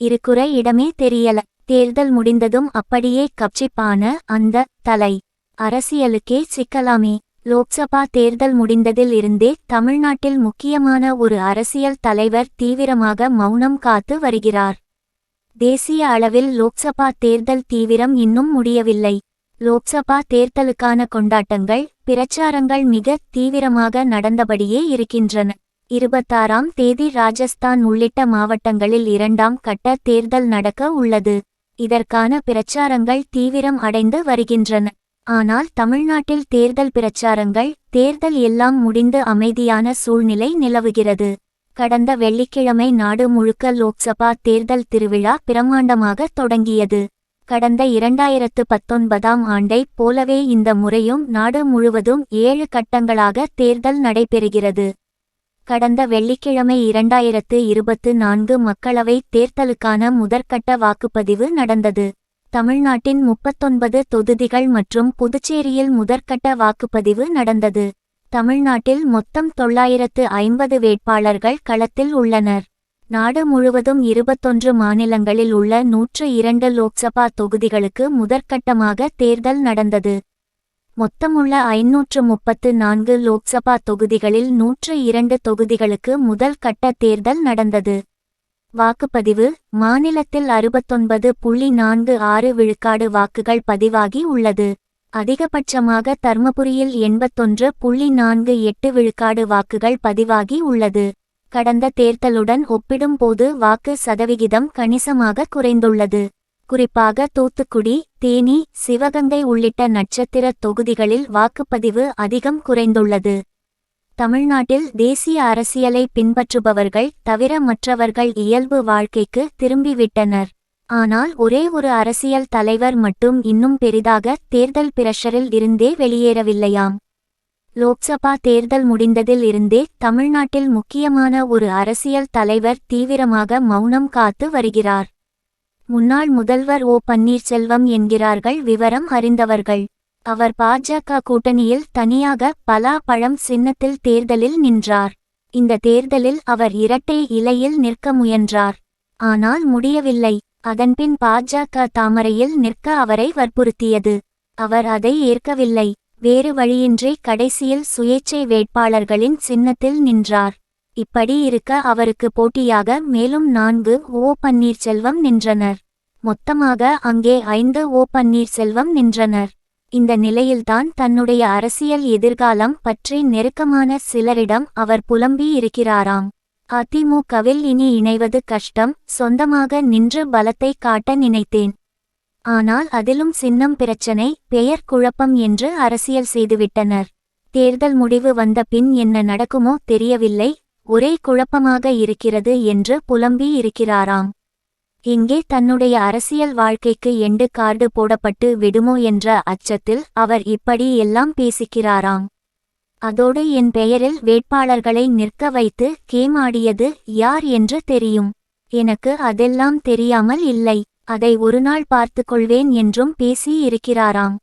இருக்குற இடமே தெரியல. தேர்தல் முடிந்ததும் அப்படியே கப்சிப்பான அந்த தலை. அரசியலுக்கே சிக்கலாமே. லோக்சபா தேர்தல் முடிந்ததில் இருந்தே தமிழ்நாட்டில் முக்கியமான ஒரு அரசியல் தலைவர் தீவிரமாக மௌனம் காத்து வருகிறார். தேசிய அளவில் லோக்சபா தேர்தல் தீவிரம் இன்னும் முடியவில்லை. லோக்சபா தேர்தலுக்கான கொண்டாட்டங்கள் பிரச்சாரங்கள் மிக தீவிரமாக நடந்தபடியே இருக்கின்றன. இருபத்தாறாம் தேதி ராஜஸ்தான் உள்ளிட்ட மாவட்டங்களில் இரண்டாம் கட்ட தேர்தல் நடக்க உள்ளது. இதற்கான பிரச்சாரங்கள் தீவிரம் அடைந்து வருகின்றன. ஆனால் தமிழ்நாட்டில் தேர்தல் பிரச்சாரங்கள் தேர்தல் எல்லாம் முடிந்து அமைதியான சூழ்நிலை நிலவுகிறது. கடந்த வெள்ளிக்கிழமை நாடு முழுக்க லோக்சபா தேர்தல் திருவிழா பிரமாண்டமாக தொடங்கியது. கடந்த இரண்டாயிரத்து பத்தொன்பதாம் ஆண்டைப் போலவே இந்த முறையும் நாடு முழுவதும் ஏழு கட்டங்களாக தேர்தல் நடைபெறுகிறது. கடந்த வெள்ளிக்கிழமை இரண்டாயிரத்து இருபத்து நான்கு மக்களவைத் தேர்தலுக்கான முதற்கட்ட வாக்குப்பதிவு நடந்தது. தமிழ்நாட்டின் முப்பத்தொன்பது தொகுதிகள் மற்றும் புதுச்சேரியில் முதற்கட்ட வாக்குப்பதிவு நடந்தது. தமிழ்நாட்டில் மொத்தம் தொள்ளாயிரத்து ஐம்பது வேட்பாளர்கள் களத்தில் உள்ளனர். நாடு முழுவதும் இருபத்தொன்று மாநிலங்களில் உள்ள நூற்று இரண்டு லோக்சபா தொகுதிகளுக்கு முதற்கட்டமாக தேர்தல் நடந்தது. மொத்தமுள்ள ஐநூற்று முப்பத்து நான்கு லோக்சபா தொகுதிகளில் நூற்று இரண்டு தொகுதிகளுக்கு முதல் கட்ட தேர்தல் நடந்தது. வாக்குப்பதிவு மாநிலத்தில் அறுபத்தொன்பது புள்ளி நான்கு ஆறு விழுக்காடு வாக்குகள் பதிவாகி உள்ளது. அதிகபட்சமாக தர்மபுரியில் எண்பத்தொன்று புள்ளி நான்கு எட்டு விழுக்காடு வாக்குகள் பதிவாகி உள்ளது. கடந்த தேர்தலுடன் ஒப்பிடும்போது வாக்கு சதவிகிதம் கணிசமாக குறைந்துள்ளது. குறிப்பாக தூத்துக்குடி தேனி சிவகங்கை உள்ளிட்ட நட்சத்திர தொகுதிகளில் வாக்குப்பதிவு அதிகம் குறைந்துள்ளது. தமிழ்நாட்டில் தேசிய அரசியலை பின்பற்றுபவர்கள் தவிர மற்றவர்கள் இயல்பு வாழ்க்கைக்கு திரும்பிவிட்டனர். ஆனால் ஒரே ஒரு அரசியல் தலைவர் மட்டும் இன்னும் பெரிதாக தேர்தல் பிரஷரில் இருந்தே வெளியேறவில்லையாம். லோக்சபா தேர்தல் முடிந்ததில் இருந்தே தமிழ்நாட்டில் முக்கியமான ஒரு அரசியல் தலைவர் தீவிரமாக மௌனம் காத்து வருகிறார். முன்னாள் முதல்வர் ஓ. பன்னீர்செல்வம் என்கிறார்கள் விவரம் அறிந்தவர்கள். அவர் பாஜக கூட்டணியில் தனியாக பலா. பழம் சின்னத்தில் தேர்தலில் நின்றார். இந்த தேர்தலில் அவர் இரட்டை இலையில் நிற்க முயன்றார். ஆனால் முடியவில்லை. அதன்பின் பாஜக தாமரையில் நிற்க அவரை வற்புறுத்தியது. அவர் அதை ஏற்கவில்லை. வேறு வழியின்றி கடைசியில் சுயேச்சை வேட்பாளர்களின் சின்னத்தில் நின்றார். இப்படி இருக்க அவருக்கு போட்டியாக மேலும் நான்கு ஓ பன்னீர்செல்வம் நின்றனர். மொத்தமாக அங்கே ஐந்து ஓ பன்னீர்செல்வம் நின்றனர். இந்த நிலையில்தான் தன்னுடைய அரசியல் எதிர்காலம் பற்றி நெருக்கமான சிலரிடம் அவர் புலம்பி இருக்கிறாராம். அதிமுகவில் இனி இணைவது கஷ்டம் சொந்தமாக நின்று பலத்தை காட்ட நினைத்தேன். ஆனால் அதிலும் சின்னம் பிரச்சனை பெயர் குழப்பம் என்று அரசியல் செய்துவிட்டனர். தேர்தல் முடிவு வந்த பின் என்ன நடக்குமோ தெரியவில்லை ஒரே குழப்பமாக இருக்கிறது என்று புலம்பி இருக்கிறாராம். இங்கே தன்னுடைய அரசியல் வாழ்க்கைக்கு எண்டு கார்டு போடப்பட்டு விடுமோ என்ற அச்சத்தில் அவர் இப்படி எல்லாம் பேசிக்கிறாராம். அதோடு என் பெயரில் வேட்பாளர்களை நிற்க வைத்து கேமாடியது யார் என்று தெரியும். எனக்கு அதெல்லாம் தெரியாமல் இல்லை. அதை ஒருநாள் பார்த்துக் கொள்வேன் என்றும் பேசி இருக்கிறாராம்.